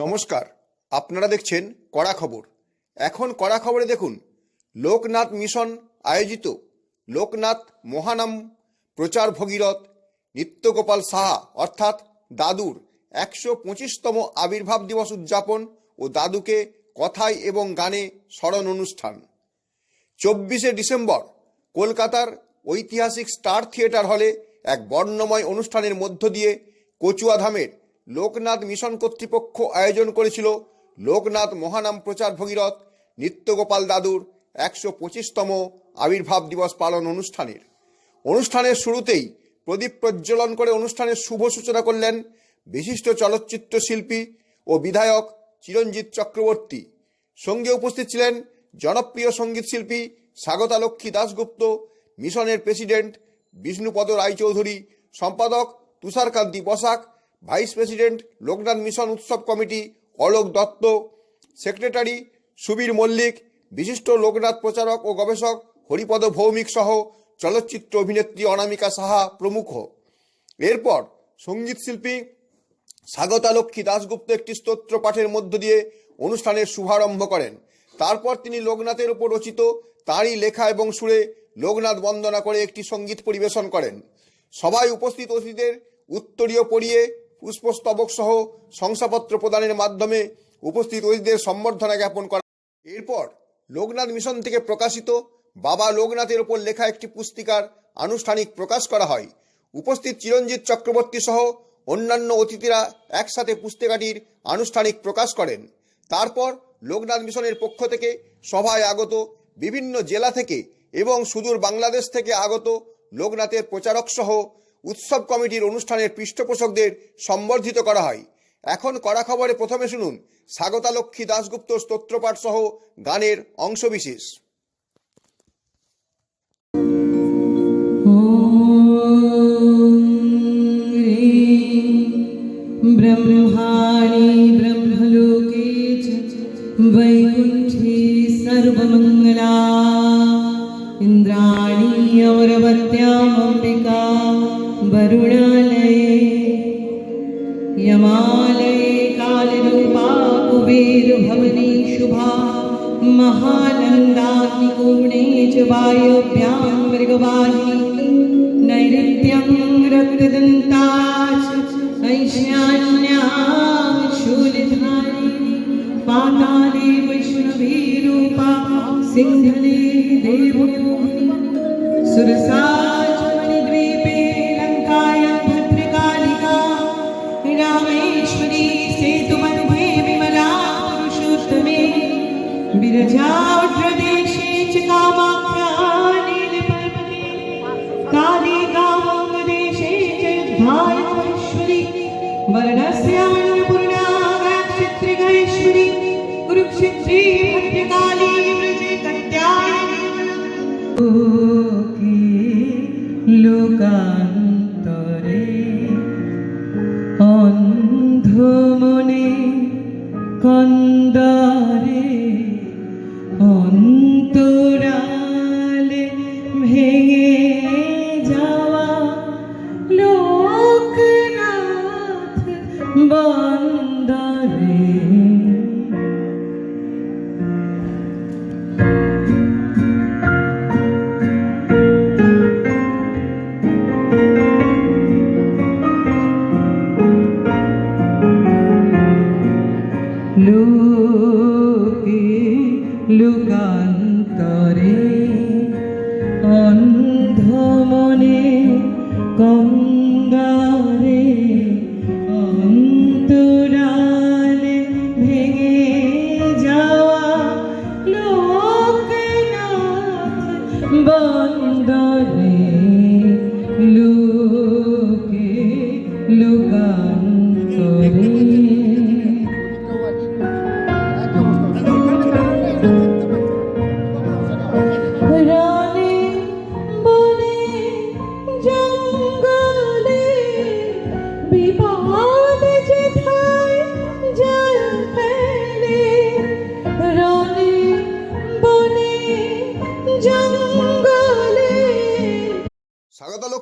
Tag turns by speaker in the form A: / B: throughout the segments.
A: নমস্কার, আপনারা দেখছেন কড়া খবর। এখন কড়া খবরে দেখুন, লোকনাথ মিশন আয়োজিত লোকনাথ মহানাম প্রচার ভগীরথ, নিত্যগোপাল সাহা অর্থাৎ দাদুর একশো পঁচিশতম আবির্ভাব দিবস উদযাপন ও দাদুকে কথায় এবং গানে স্মরণ অনুষ্ঠান। চব্বিশে ডিসেম্বর, কলকাতার ঐতিহাসিক স্টার থিয়েটার হলে এক বর্ণময় অনুষ্ঠানের মধ্য দিয়ে কচুয়াধামের লোকনাথ মিশন কর্তৃপক্ষ আয়োজন করেছিল লোকনাথ মহানাম প্রচার ভগীরথ, নিত্যগোপাল দাদুর একশো পঁচিশতম আবির্ভাব দিবস পালন অনুষ্ঠানের। অনুষ্ঠানের শুরুতেই প্রদীপ প্রজ্বলন করে অনুষ্ঠানের শুভ সূচনা করলেন বিশিষ্ট চলচ্চিত্র শিল্পী ও বিধায়ক চিরঞ্জিত চক্রবর্তী। সঙ্গে উপস্থিত ছিলেন জনপ্রিয় সংগীত শিল্পী স্বাগতা লক্ষ্মী দাশগুপ্ত, মিশনের প্রেসিডেন্ট বিষ্ণুপদ রায়চৌধুরী, সম্পাদক Tusharkanti Basak vice president Loknath mission উৎসব কমিটি অলোক দত্ত, সেক্রেটারি সুবীর মল্লিক, বিশিষ্ট লোকনাথ প্রচারক ও গবেষক হরিপদ ভৌমিক সহ চলচ্চিত্র অভিনেত্রী অনামিকা সাহা প্রমুখ। এরপর সংগীত শিল্পী স্বাগতা লক্ষ্মী দাশগুপ্ত একটি স্তোত্র পাঠের মধ্য দিয়ে অনুষ্ঠানের শুভারম্ভ করেন। তারপর তিনি লোকনাথের উপর রচিত তাঁরই লেখা এবং সুরে লোকনাথ বন্দনা করে একটি সংগীত পরিবেশন করেন। সবাই উপস্থিত অতিথিদের উত্তরীয় পড়িয়ে পুষ্পস্তবক সহ শংসাপত্র প্রদানের মাধ্যমে উপস্থিত অতিথিদের সম্বর্ধনা জ্ঞাপন করা এরপর লোকনাথ মিশন থেকে প্রকাশিত বাবা লোকনাথের ওপর লেখা একটি পুস্তিকার আনুষ্ঠানিক প্রকাশ করা হয়। উপস্থিত চিরঞ্জিত চক্রবর্তী সহ অন্যান্য অতিথিরা একসাথে পুস্তিকাটির আনুষ্ঠানিক প্রকাশ করেন। তারপর লোকনাথ মিশনের পক্ষ থেকে সভায় আগত বিভিন্ন জেলা থেকে এবং সুদূর বাংলাদেশ থেকে আগত লোকনাথের প্রচারক সহ উৎসব কমিটির অনুষ্ঠানের পৃষ্ঠপোষকদের সম্বর্ধিত করা হয় এখন কড়া খবরে প্রথমে শুনুন স্বাগতা লক্ষ্মী দাশগুপ্ত স্তোত্রপাঠ সহ গানের অংশবিশেষ
B: ब्रह्माणि ब्रह्मलोके च वैकुण्ठे सर्वमङ्गला इन्द्राणी अमरवत्यामम्बिका वरुणालये, यमालये कालरूपा कुबेरभवने शुभा, महानन्दाग्निकोणे च वायुभ्यां मृगवाहिनी, नैऋत्यं रक्तदन्ता च ऐशान्यां शूलधारी पाताले वैष्णवीरूपा सिंहले देवयोगिनी सुरसाजमणिद्वीपे কি লোকান্তরে।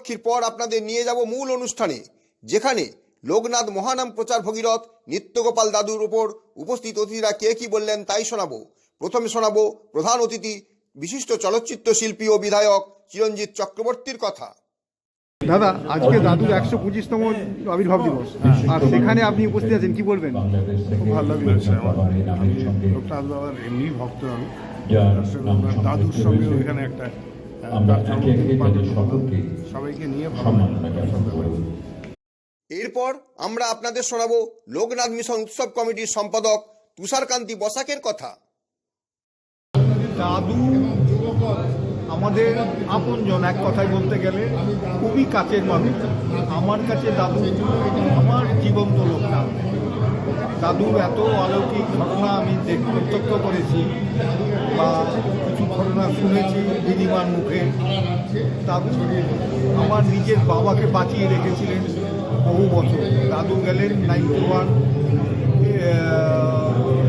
B: জঙ্গলে
A: লক্ষ্মীর পর আপনাদের নিয়ে যাব মূল অনুষ্ঠানে যেখানে লোকনাথ মহানাম প্রচার ভগীরথ নিত্যগোপাল দাদুর উপর উপস্থিত অতিথিরা কে কি বললেন তাই শোনাবো। প্রথমে শোনাবো প্রধান অতিথি বিশিষ্ট চলচ্চিত্র শিল্পী ও বিধায়ক চিরঞ্জিত চক্রবর্তীর কথা।
C: দাদা আজকে দাদুর একশো পঁচিশতম আবির্ভাব দিবস। আর সেখানে আপনি উপস্থিত আছেন কি বলবেন?
D: খুব ভালো লাগছে আমার। লোকনাথ বাবার এমনি ভক্ত আমি। দাদুর সঙ্গে ওইখানে একটা
E: আমরা একে একে তাদের সকলকে
D: সবাইকে নিয়ে ভালো
E: সম্মান
D: লাগবে
E: জানাই।
D: পছন্দ করি
A: এরপর আমরা আপনাদের শোনাবো লোকনাথ মিশন উৎসব কমিটির সম্পাদক তুষারকান্তি বসাকের কথা।
F: দাদু আমাদের আপনজন এক কথায় বলতে গেলে খুবই কাছের মানুষ। আমার কাছে দাদু আমার জীবন্ত লোক না দাদুর এত অলৌকিক ঘটনা আমি দেখ- প্রত্যক্ষ করেছি। বা ঘটনা শুনেছি দিদিমার মুখে। দাদু আমার নিজের বাবাকে বাঁচিয়ে রেখেছিলেন বহু বছর। দাদু গেলেন নাইনটি ওয়ান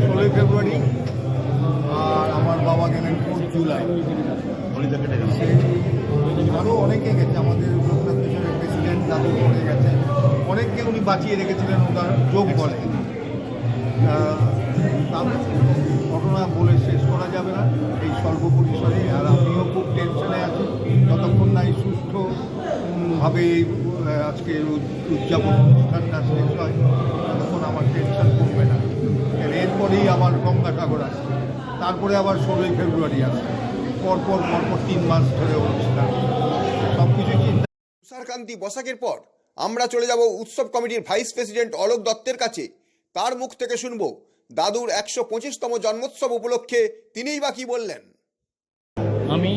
F: ষোলোই ফেব্রুয়ারি, আর আমার বাবা গেলেন ফোর্থ জুলাই। আরও অনেকে গেছে, আমাদের লোকনাথ প্রেসিডেন্ট দাদু পড়ে গেছে। অনেককে উনি বাঁচিয়ে রেখেছিলেন, ওনার যোগ বলে। ঘটনা এই স্বল্প পরিসরে আর আমিও খুব টেনশনে আছি। যতক্ষণ না এই আহ, আজকে উদযাপন অনুষ্ঠানটা শেষ হয় ততক্ষণ আমার টেনশন কমবে না। এর এরপরেই আবার গঙ্গাসাগর আসছে। তারপরে আবার ষোলোই ফেব্রুয়ারি আসছে। পরপর পরপর তিন মাস ধরে অনুষ্ঠান। সব কিছু চিন্তা
A: তুষারকান্তি বসাকের পর আমরা চলে যাব উৎসব কমিটির ভাইস প্রেসিডেন্ট অলোক দত্তের কাছে। তার মুখ থেকে শুনব দাদুর একশো পঁচিশতম জন্মোৎসব উপলক্ষে তিনিই বা কি বললেন।
G: আমি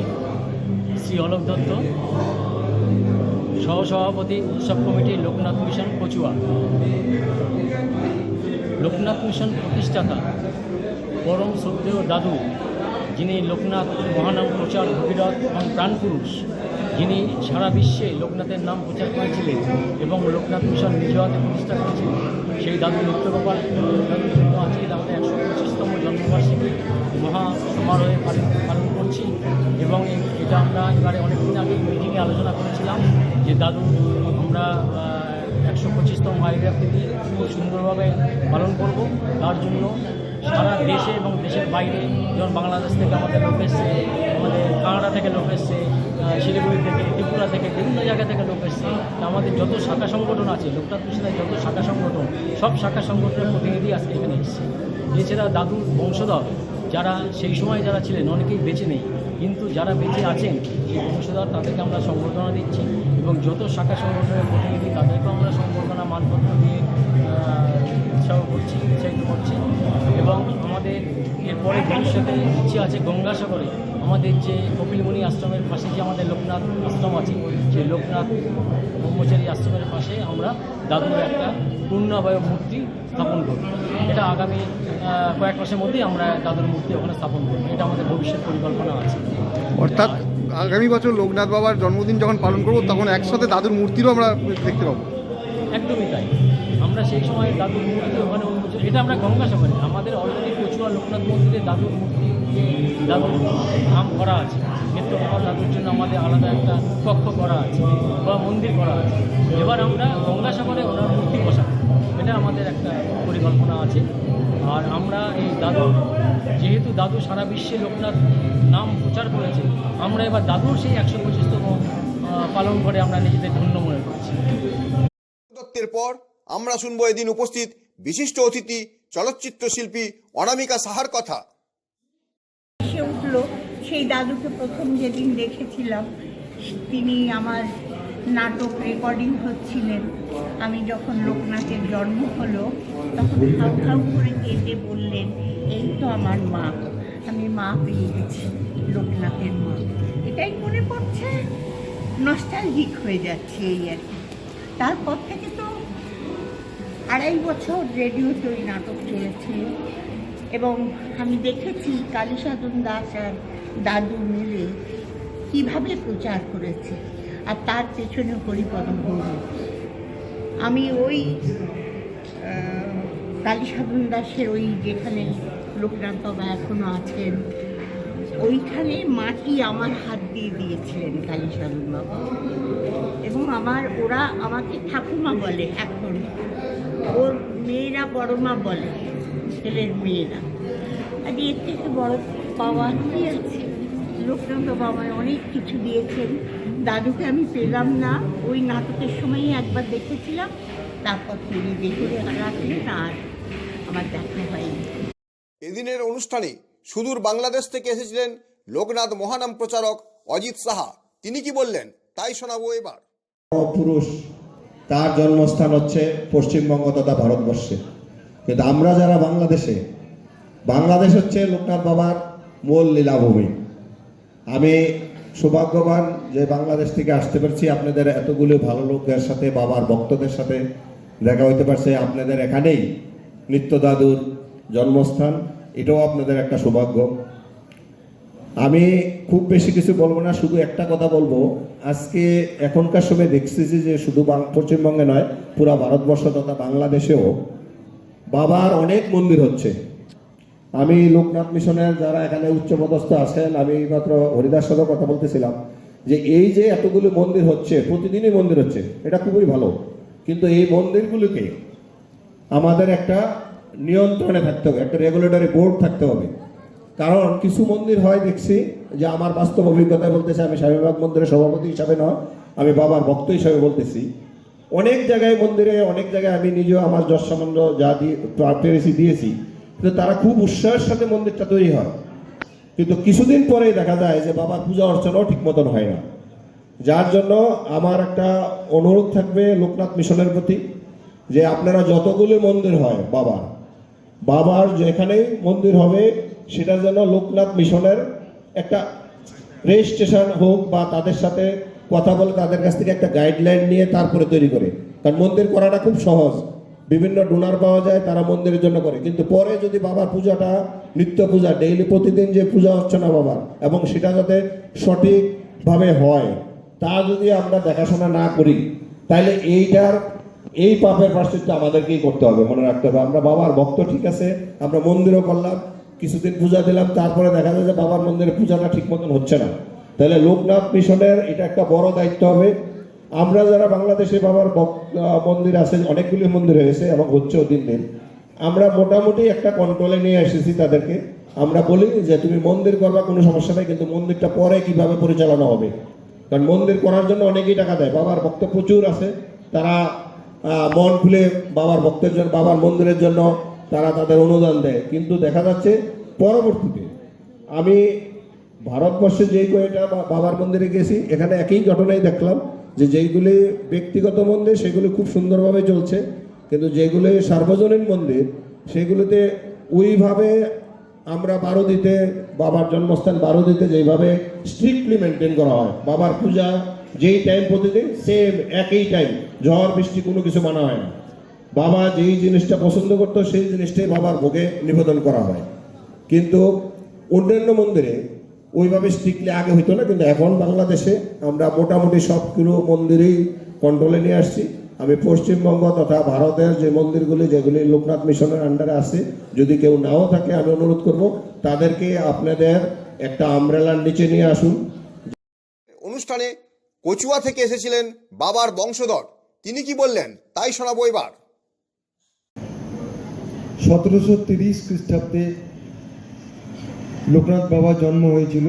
G: শ্রী অলোক দত্ত, সহসভাপতি উৎসব committee Loknath mission Kachua Loknath mission প্রতিষ্ঠাতা পরম শ্রদ্ধেয় দাদু, যিনি লোকনাথ মহানাম প্রচার ভগীরথ এবং প্রাণপুরুষ, যিনি সারা বিশ্বে লোকনাথের নাম প্রচার করেছিলেন এবং লোকনাথ মিশন নিজ হাতে প্রতিষ্ঠা করেছিলেন। সেই দাদু নিত্যগোপাল আজকে আমাদের একশো পঁচিশতম জন্মবার্ষিকী মহা সমারোহে পালন করছি। এবং এটা আমরা এবারে অনেকদিন আগে মিটিংয়ে আলোচনা করেছিলাম যে, দাদু, আমরা একশো পঁচিশতম থেকে খুব সুন্দরভাবে পালন করব। তার জন্য সারা দেশে এবং দেশের বাইরে যেমন বাংলাদেশ থেকে আমাদের লোক এসছে, আমাদের কানাডা থেকে লোক এসছে শিলিগুড়ি থেকে, ত্রিপুরা থেকে, বিভিন্ন জায়গা থেকে লোক এসছে আমাদের যত শাখা সংগঠন আছে লোকনাথ মিশনের যত শাখা সংগঠন, সব শাখা সংগঠনের প্রতিনিধি আজকে এখানে এসছে। এছাড়া দাদুর বংশধর যারা সেই সময় যারা ছিলেন, অনেকেই বেঁচে নেই। কিন্তু যারা বেঁচে আছেন, সেই বংশধর তাদেরকে আমরা সংবর্ধনা দিচ্ছি এবং যত শাখা সংগঠনের প্রতিনিধি তাদেরকেও আমরা সংবর্ধনা মানপত্র দিয়ে উৎসাহ করছি, উৎসাহিত করছি। এবং আমাদের এরপরে ভবিষ্যতে ইচ্ছে আছে গঙ্গাসাগরে, আমাদের যে কপিলমণি আশ্রমের পাশে যে আমাদের লোকনাথ আশ্রম আছে, সেই লোকনাথ ব্রহ্মচারী আশ্রমের পাশে আমরা দাদুর একটা পূর্ণাবয় মূর্তি স্থাপন করব। এটা আগামী কয়েক মাসের মধ্যেই আমরা দাদুর মূর্তি ওখানে স্থাপন করব। এটা আমাদের ভবিষ্যৎ পরিকল্পনা আছে।
C: অর্থাৎ আগামী বছর লোকনাথ বাবার জন্মদিন যখন পালন করব তখন একসাথে দাদুর মূর্তিরও আমরা দেখতে পাবো।
G: একদমই তাই। আমরা সেই সময় দাদুর মূর্তি ওখানে উন্মোচন এটা আমরা গঙ্গাসাগরে আমাদের অলরেডি কচুয়া লোকনাথ মন্দিরে দাদুর মূর্তি দাদুর নাম করা আছে। নিত্যগোপাল দাদুর জন্য আমাদের আলাদা একটা কক্ষ করা আছে বা মন্দির করা আছে। এবার আমরা গঙ্গাসাগরে ওনার মূর্তি বসাবো। এটা আমাদের একটা পরিকল্পনা আছে। আর আমরা এই দাদু যেহেতু দাদু সারা বিশ্বে লোকনাথ নাম প্রচার করেছে আমরা এবার দাদুর সেই একশো পঁচিশতম পালন করে আমরা নিজেদের ধন্য মনে করছি।
A: দত্তের পর আমরা শুনব এদিন উপস্থিত বিশিষ্ট অতিথি চলচ্চিত্র শিল্পী অনামিকা সাহার কথা।
H: সে উঠল সেই দাদুকে প্রথম যেদিন দেখেছিলাম তিনি আমার নাটক রেকর্ডিং হচ্ছিলেন। আমি যখন লোকনাথের জন্ম হলো, তখন হাউ হাউ করে কেঁদে বললেন, এই তো আমার মা। আমি মা পেয়ে গেছি, লোকনাথের মা। এটাই মনে পড়ছে? নস্টালজিক হয়ে যাচ্ছে এই আর কি। তারপর থেকে তো আড়াই বছর রেডিওতে ওই নাটক চলেছিল এবং আমি দেখেছি কালীসাধন দাস আর দাদু মিলে কীভাবে প্রচার করেছে। আর তার পেছনে হরিপদ গৌরব আমি ওই কালীসাধন দাসের ওই যেখানে লোকনাথ বাবা এখনও আছেন, ওইখানে মাটি আমার হাত দিয়ে দিয়েছিলেন কালীসাধন বাবা। এবং আমার, ওরা আমাকে ঠাকুমা বলে এখন। ওর মেয়েরা বড় মা বলে, ছেলের মেয়েরা। আর এর থেকে বড় পাওয়া কি আছে? লোকনাথ বাবা আমায় অনেক কিছু দিয়েছেন। দাদুকে আমি পেলাম না। ওই নাটকের সময়ই একবার দেখেছিলাম তারপর তিনি দেখে রাখলেন আর আমার দেখা হয়নি।
A: এদিনের অনুষ্ঠানে সুদূর বাংলাদেশ থেকে এসেছিলেন লোকনাথ মহানাম প্রচারক অজিত সাহা। তিনি কি বললেন তাই শোনাবো এবার।
E: পুরুষ তার জন্মস্থান হচ্ছে পশ্চিমবঙ্গ তথা ভারতবর্ষে। কিন্তু আমরা যারা বাংলাদেশে বাংলাদেশ হচ্ছে লোকনাথ বাবার মূল লীলাভূমি। আমি সৌভাগ্যবান যে বাংলাদেশ থেকে আসতে পারছি। আপনাদের এতগুলো ভালো লোকের সাথে, বাবার ভক্তদের সাথে দেখা হইতে পারছে। আপনাদের এখানেই নিত্য দাদুর জন্মস্থান, এটাও আপনাদের একটা সৌভাগ্য। আমি খুব বেশি কিছু বলব না, শুধু একটা কথা বলব। আজকে এখনকার সময় দেখছি যে যে শুধু পশ্চিমবঙ্গে নয়, পুরো ভারতবর্ষ তথা বাংলাদেশেও বাবার অনেক মন্দির হচ্ছে। আমি লোকনাথ মিশনের যারা এখানে উচ্চপদস্থ আছেন, আমি মাত্র হরিদাস সাথে কথা বলতেছিলাম যে এই যে এতগুলো মন্দির হচ্ছে, প্রতিদিনই মন্দির হচ্ছে, এটা খুবই ভালো। কিন্তু এই মন্দিরগুলোকে আমাদের একটা নিয়ন্ত্রণে থাকতে হবে, একটা রেগুলেটরি বোর্ড থাকতে হবে। কারণ কিছু মন্দির হয় দেখছি যে আমার বাস্তব অভিজ্ঞতায় বলতেছে, আমি স্বামীবাগ মন্দিরের সভাপতি হিসাবে নয়, আমি বাবার ভক্ত হিসাবে বলতেছি। অনেক জায়গায় মন্দিরে, অনেক জায়গায় আমি নিজেও আমার যশ সামান্য যা দিয়ে দিয়েছি। কিন্তু তারা খুব উৎসাহের সাথে মন্দিরটা তৈরি হয়। কিন্তু কিছুদিন পরেই দেখা যায় যে বাবার পূজা অর্চনাও ঠিক মতন হয় না। যার জন্য আমার একটা অনুরোধ থাকবে লোকনাথ মিশনের প্রতি যে আপনারা যতগুলো মন্দির হয় বাবার বাবার যেখানেই মন্দির হবে সেটা যেন লোকনাথ মিশনের একটা রেজিস্ট্রেশন হোক বা তাদের সাথে কথা বলে তাদের কাছ থেকে একটা গাইডলাইন নিয়ে তারপরে তৈরি করে। কারণ মন্দির করাটা খুব সহজ। বিভিন্ন ডোনার পাওয়া যায়, তারা মন্দিরের জন্য করে। কিন্তু পরে যদি বাবার পূজাটা, নিত্য পূজা, ডেইলি প্রতিদিন যে পূজা হচ্ছে না বাবার, এবং সেটা যাতে সঠিকভাবে হয়, তা যদি আমরা দেখাশোনা না করি তাহলে এইটার, এই পাপের প্রাশ্চিত্য আমাদেরকেই করতে হবে। মনে রাখতে হবে, আমরা বাবার ভক্ত, ঠিক আছে? আমরা মন্দিরও করলাম, কিছুদিন পূজা দিলাম, তারপরে দেখা যায় যে বাবার মন্দিরে পূজাটা ঠিক মতন হচ্ছে না। তাহলে লোকনাথ মিশনের এটা একটা বড় দায়িত্ব হবে। আমরা যারা বাংলাদেশে বাবার মন্দির আছে, অনেকগুলি মন্দির হয়েছে এবং হচ্ছেও দিন দিন। আমরা মোটামুটি একটা কন্ট্রোলে নিয়ে এসেছি তাদেরকে। আমরা বলি যে, তুমি মন্দির করবা, কোনো সমস্যা নেই, কিন্তু মন্দিরটা পরে কীভাবে পরিচালনা হবে? কারণ মন্দির করার জন্য অনেকেই টাকা দেয়। বাবার ভক্ত প্রচুর আছে। তারা মন খুলে বাবার ভক্তের জন্য, বাবার মন্দিরের জন্য তারা তাদের অনুদান দেয়। কিন্তু দেখা যাচ্ছে, পরবর্তীতে আমি ভারতবর্ষে যেই কয়টা বাবার মন্দিরে গেছি, এখানে একই ঘটনাই দেখলাম। যে যেইগুলি ব্যক্তিগত মন্দির, সেগুলি খুব সুন্দরভাবে চলছে। কিন্তু যেগুলি সার্বজনীন মন্দির, সেগুলিতে ওইভাবে আমরা বারো দিতে, বাবার জন্মস্থান বারো দিতে যেইভাবে স্ট্রিক্টলি মেনটেন করা হয়। বাবার পূজা যেই টাইম প্রতিদিন সেম একই টাইম ঝড়, বৃষ্টি কোনো কিছু মানা হয় না। বাবা যেই জিনিসটা পছন্দ করতো, সেই জিনিসটাই বাবার ভোগে নিবেদন করা হয়। কিন্তু অন্যান্য মন্দিরে ওইভাবে স্ট্রিক্টলি আগে হইতো না কিন্তু এখন বাংলাদেশে আমরা মোটামুটি সবগুলো মন্দিরেই কন্ট্রোলে নিয়ে আসছি। আমি পশ্চিমবঙ্গ তথা ভারতের যে মন্দিরগুলি যেগুলি লোকনাথ মিশনের আন্ডারে আছে যদি কেউ নাও থাকে আমি অনুরোধ করব তাদেরকে আপনাদের একটা আমব্রেলার নিচে নিয়ে আসুন।
A: অনুষ্ঠানে কচুয়া থেকে এসেছিলেন বাবার বংশধর। তিনি কি বললেন? তাই শোনাবো এবার।
I: সতেরোশো তিরিশ খ্রিস্টাব্দে লোকনাথ বাবার জন্ম হয়েছিল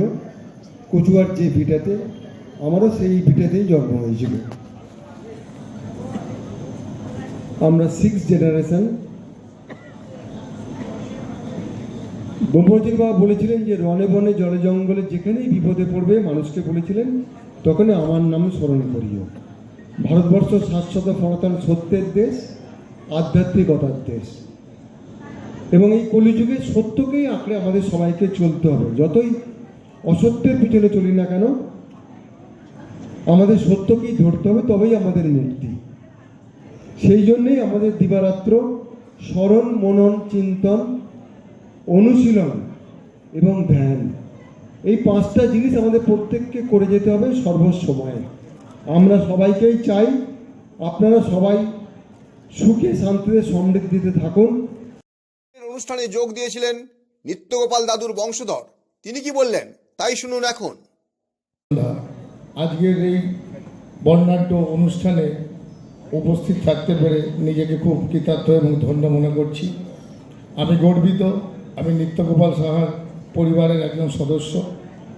I: কচুয়ার যে ভিটাতে, আমারও সেই ভিটাতেই জন্ম হয়েছিল। আমরা সিক্স জেনারেশন ব্রহ্মজির বাবা বলেছিলেন যে রনে বনে জলে জঙ্গলে যেখানেই বিপদে পড়বে, মানুষকে বলেছিলেন, তখনই আমার নাম স্মরণ করিও। ভারতবর্ষ শাশ্বত সনাতন সত্যের দেশ, আধ্যাত্মিকতার দেশ। এবং এই কলিযুগে সত্যকেই আঁকড়ে আমাদের সবাইকে চলতে হবে। যতই অসত্যের পিছনে চলি না কেন, আমাদের সত্যকেই ধরতে হবে, তবেই আমাদের মুক্তি। সেই জন্যেই আমাদের দিবারাত্র স্মরণ, মনন, চিন্তন, অনুশীলন এবং ধ্যান, এই পাঁচটা জিনিস আমাদের প্রত্যেককে করে যেতে হবে সর্বসময়ে। আমরা সবাইকেই চাই আপনারা সবাই সুখে শান্তিতে সমৃদ্ধিতে থাকুন।
A: অনুষ্ঠানে যোগ দিয়েছিলেন নিত্যগোপাল দাদুর বংশধর। তিনি কি বললেন? তাই শুনুন এখন।
I: আজকের এই
J: বর্ণাঢ্য অনুষ্ঠানে উপস্থিত থাকতে পেরে নিজেকে খুব কৃতার্থ এবং ধন্য মনে করছি। আমি গর্বিত আমি নিত্যগোপাল সাহার পরিবারের একজন সদস্য।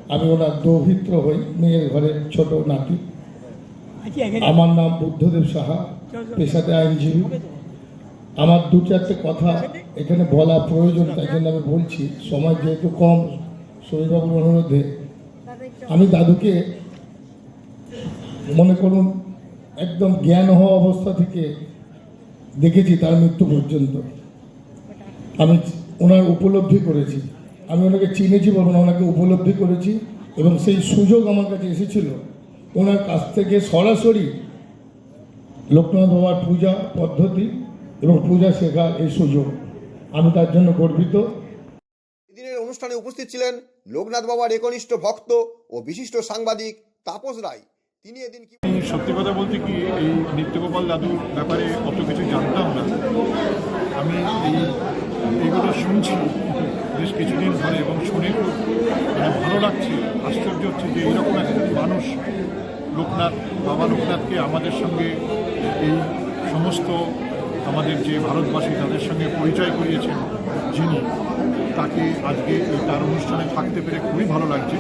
J: আমি ওনার দৌহিত্র হই মেয়ের ঘরের ছোট নাতি। আমার নাম বুদ্ধদেব সাহা পেশাতে আইনজীবী। আমার দু চারটে কথা এখানে বলা প্রয়োজন, তাই জন্য আমি বলছি, সময় যেহেতু কম, শরীরবাবুর অনুরোধে, আমি দাদুকে মনে করুন, একদম জ্ঞান হওয়া অবস্থা থেকে দেখেছি তার মৃত্যু পর্যন্ত। আমি ওনার উপলব্ধি করেছি। আমি ওনাকে চিনেছি বলুন ওনাকে উপলব্ধি করেছি, এবং সেই সুযোগ আমার কাছে এসেছিল। ওনার কাছ থেকে সরাসরি লোকনাথ বাবার পূজা পদ্ধতি এবং পূজা শেখার এই সুযোগ। আমি তার জন্য গর্বিত।
A: এদিনের অনুষ্ঠানে উপস্থিত ছিলেন লোকনাথ বাবার একনিষ্ঠ ভক্ত ও বিশিষ্ট সাংবাদিক তাপস রায়। তিনি এদিন কি
D: সত্যি কথা বলতে কি এই নিত্যগোপাল দাদুর ব্যাপারে অত কিছু জানতাম না। আমি এই এইগুলো শুনছি বেশ কিছুদিন ধরে এবং শুনে খুব মানে ভালো লাগছে আশ্চর্য হচ্ছে যে এইরকম একজন মানুষ লোকনাথ বাবা লোকনাথকে আমাদের সঙ্গে এই সমস্ত আমাদের যে ভারতবাসী তাদের সঙ্গে পরিচয় করিয়েছেন যিনি, তাকে আজকে এই তার অনুষ্ঠানে থাকতে পেরে খুবই ভালো লাগছে।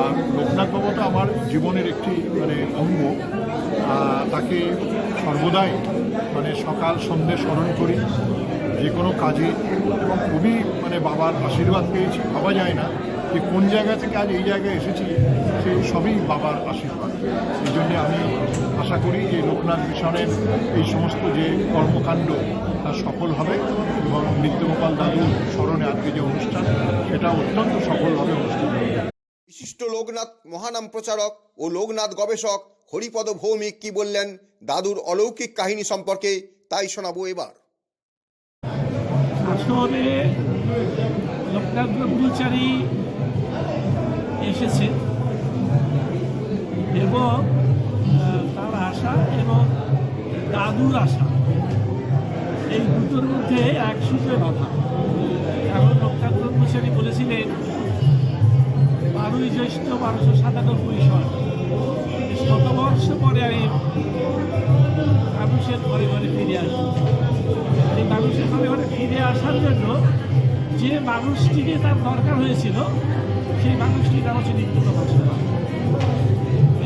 D: আর লোকনাথ বাবু তো আমার জীবনের একটি মানে অঙ্গ। তাকে সর্বদাই মানে সকাল, সন্ধ্যে স্মরণ করি। যে কোনো কাজে এবং খুবই মানে বাবার আশীর্বাদ পেয়েছি। ভাবা যায় না যে কোন জায়গা থেকে আজ এই জায়গায় এসেছি। সেই সবই বাবার আশীর্বাদ। এই জন্যে আমি আশা করি যে লোকনাথ মিশনের এই সমস্ত যে কর্মকাণ্ড তা সফল হবে এবং নিত্যগোপাল দাদুর স্মরণে আজকে যে অনুষ্ঠান সেটা অত্যন্ত সফলভাবে অনুষ্ঠিত হবে।
A: বিশিষ্ট লোকনাথ মহানাম প্রচারক ও লোকনাথ গবেষক হরিপদ ভৌমিক কি বললেন দাদুর অলৌকিক কাহিনী সম্পর্কে তাই শোনাবো এবার।
K: আসলে লোকনাথ ব্রহ্মচারী এসেছে। এবং তার আশা এবং দাদুর আশা। এই দুটোর মধ্যে এক সূত্রে বাধা কারণ লোকনাথ ব্রহ্মচারী বলেছিলেন, বারোই জ্যৈষ্ঠ বারোশো সাতানব্বই সাল শতবর্ষ পরে আমি মানুষের ঘরে ঘরে ফিরে আসব। এই মানুষের ঘরে ঘরে ফিরে আসার জন্য যে মানুষটিকে তার দরকার হয়েছিল, সেই মানুষটি তার হচ্ছে নিত্যগোপাল সাহা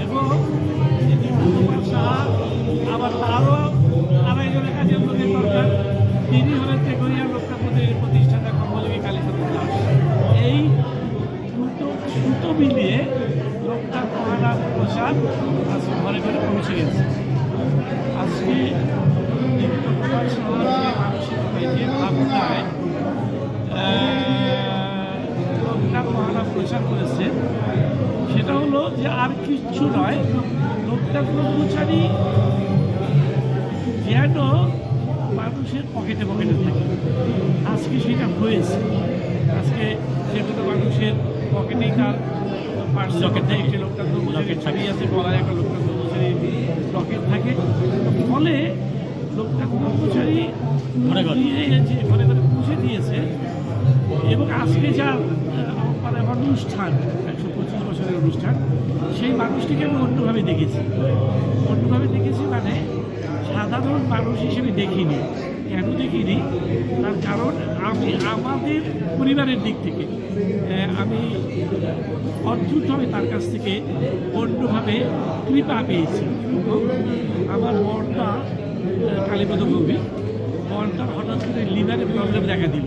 K: এবং সাহা আবার তারও আড়াইজনের কাজের লোকের দরকার। তিনি হলেন তেগরিয়া লোকনাথের প্রতিষ্ঠাতা কমলবী কালীচন্দ্র দাস। এই দুটো সুতো মিলিয়ে লোকনাথ মহানাথ প্রসাদ ঘরে ঘরে পৌঁছে গেছে। আজকে মানসিকতায় যে ভাবনায় লোকনাথ মহানাথ প্রচার করেছে। যে আর কিচ্ছু নয়। লোকনাথ ব্রহ্মচারী যেন মানুষের পকেটে পকেটে থাকে। আজকে সেটা হয়েছে। আজকে যেগুলো মানুষের পকেটেই তার পার্স লকেট থাকে একটি লোকনাথ ব্রহ্মচারী ছবি আছে গলায় একটা লোকটা ব্রহ্মচারী লকেট থাকে। ফলে লোকটা ব্রহ্মচারী ঘরে ঘরে দিয়েছে ঘরে ঘরে পৌঁছে দিয়েছে। এবং আজকে যা মানে অনুষ্ঠান একশো পঁচিশ বছরের অনুষ্ঠান, সেই মানুষটিকে আমি অন্যভাবে দেখেছি। অন্যভাবে দেখেছি মানে সাধারণ মানুষ হিসেবে দেখিনি, কেন দেখিনি? তার কারণ আমি আমাদের পরিবারের দিক থেকে আমি অদ্ভুতভাবে তার কাছ থেকে অন্যভাবে কৃপা পেয়েছি। আমার বরটা কালীপদ গভীর বরটার হঠাৎ করে লিভারে প্রবলেম দেখা দিল।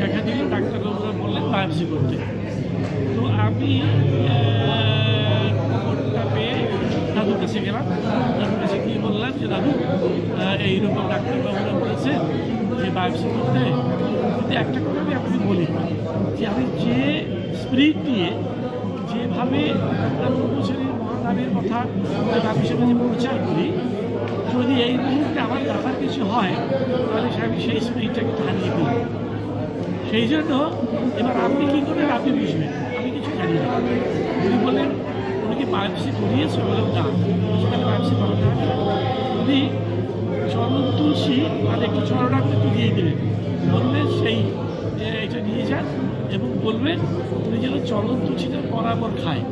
K: দেখা দিল ডাক্তারবাবুরা বললেন, বায়োপসি করতে। তো আমি খবরটা পেয়ে দাদুর কাছে গেলাম। দাদুর কাছে গিয়ে বললাম যে, দাদু এইরকম ডাক্তারবাবুরা বলেছে যে বায়োপসি করতে, কিন্তু একটা কথা আমি আপনাকে বলি, যে আমি যে স্পিরিট নিয়ে যেভাবে ব্রহ্মচারীর মহানামের কথা আমি কাছে প্রচার করি, যদি এই মুহূর্তে আমার দাদার কিছু হয়, তাহলে আমি সেই স্পিরিটটাকে হারিয়ে ফেলি। সেই জন্য এবার আপনি কী করবেন? আপনি বুঝবেন। আমি কিছু জানি না। উনি বলেন উনি কি বায়োপসি করিয়েছে বললাম না সেখানে বায়োপসি করাতে হবে না। উনি চরণ তুলসী আর একটু চরণাকৃতি দিয়ে দিলেন বললেন সেই এটা নিয়ে যান এবং বলবেন উনি যেন চরণ তুলসীটা বরাবর খায়।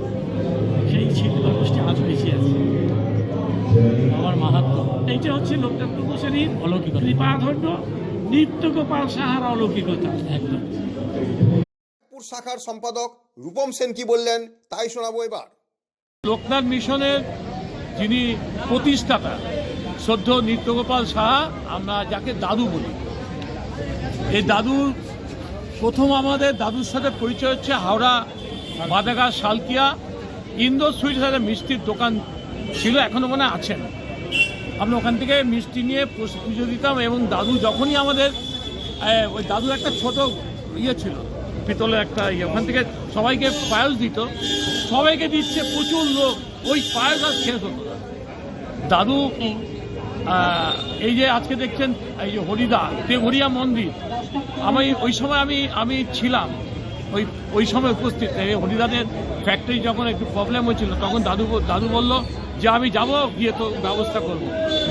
K: সেই ছিল মানুষটি আজ বেঁচে আছে।
G: আমার মাহাত্ম।
L: এইটা হচ্ছে লোকনাথ সেনীর
G: অলৌকিকতা।
L: কৃপাধন্য। নিত্যগোপাল সাহার অলৌকিকতা।
G: একদম।
A: শাখার সম্পাদক রূপম সেন কি বললেন তাই শোনাবো এবার।
L: লোকনাথ মিশনের যিনি প্রতিষ্ঠাতা সদ্য নিত্যগোপাল সাহা আমরা যাকে দাদু বলি। এই দাদুর প্রথম আমাদের দাদুর সাথে পরিচয় হচ্ছে হাওড়া বাদাগা শালকিয়া ইন্দো সুইটস একটা মিষ্টির দোকান ছিল এখনও মনে আছেন। আমরা ওখান থেকে মিষ্টি নিয়ে পুজো দিতাম এবং দাদু যখনই আমাদের ওই দাদুর একটা ছোট ইয়ে ছিল, পিতলের একটা ইয়ে ওখান থেকে সবাইকে পায়েস দিত, সবাইকে দিচ্ছে প্রচুর লোক, ওই পায়েস আর শেষ হতো দাদু এই যে আজকে দেখছেন, এই যে হরিদা দেঘরিয়া মন্দির, আমি ওই সময় আমি আমি ছিলাম, ওই ওই সময় উপস্থিত হরিদাদের ফ্যাক্টরি যখন একটু প্রবলেম হয়েছিল, তখন দাদু দাদু বলল যে আমি যাব, গিয়ে তো ব্যবস্থা করব।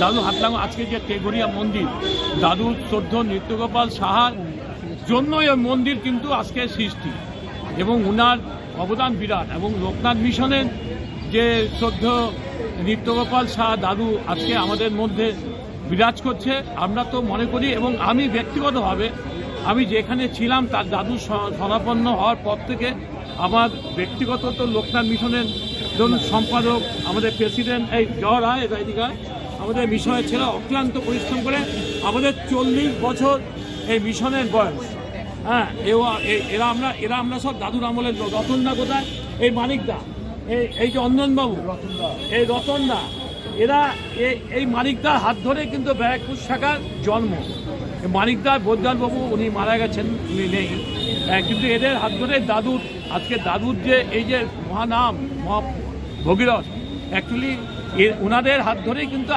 L: দাদু হাতলাম, আজকে যে তেঘরিয়া মন্দির, দাদু শ্রদ্ধ নৃত্যগোপাল সাহার জন্যই ওই মন্দির কিন্তু আজকে সৃষ্টি। এবং উনার অবদান বিরাট, এবং লোকনাথ মিশনের যে শ্রদ্ধ নিত্যগোপাল শাহ দাদু আজকে আমাদের মধ্যে বিরাজ করছে, আমরা তো মনে করি, এবং আমি ব্যক্তিগতভাবে, আমি যেখানে ছিলাম, তার দাদু সনাপন্ন হওয়ার পর থেকে আমার ব্যক্তিগত তো লোকনাথ মিশনের ধরুন সম্পাদক আমাদের প্রেসিডেন্ট এই এদিকে। আয়। আমাদের মিশনের ছেলে অক্লান্ত পরিশ্রম করে আমাদের চল্লিশ বছর এই মিশনের বয়স। হ্যাঁ এরা আমরা এরা আমরা সব দাদুর আমলের লোক। রতনদা কোথায়? এই মানিকদা এই এই যে অঞ্জনবাবু। এই রতনদা এরা এই- মানিকদার হাত ধরে কিন্তু ব্যারাকপুর শাখার জন্ম। মানিকদার বাবু উনি মারা গেছেন উনি নেই। হ্যাঁ, কিন্তু এদের হাত ধরে দাদুর আজকে দাদুর যে এই যে মহানাম মহা ভগীরথ অ্যাকচুয়ালি এর ওনাদের হাত ধরেই কিন্তু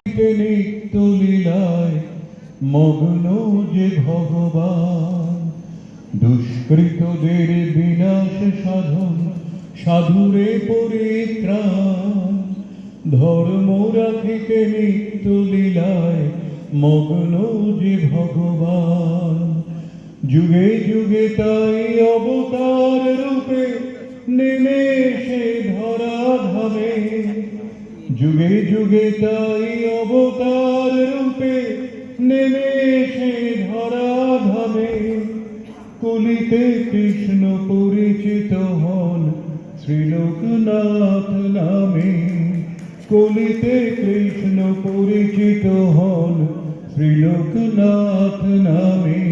I: মগ্ন যে ভগবান দুষ্কৃতদের বিনাশ সাধন সাধুরে ধর্ম রাখিতে নিত্য লীলায় মগ্ন যে ভগবান যুগে যুগে তাই অবতার রূপে নেমে সে ধরা ধামে যুগে যুগে তাই অবতার রূপে নেমে সে ধরা ধামে কলিতে কৃষ্ণ পরিচিত হন শ্রীলোকনাথ নামে। কলিতে কৃষ্ণ পরিচিত হন শ্রীলোকনাথ নামে।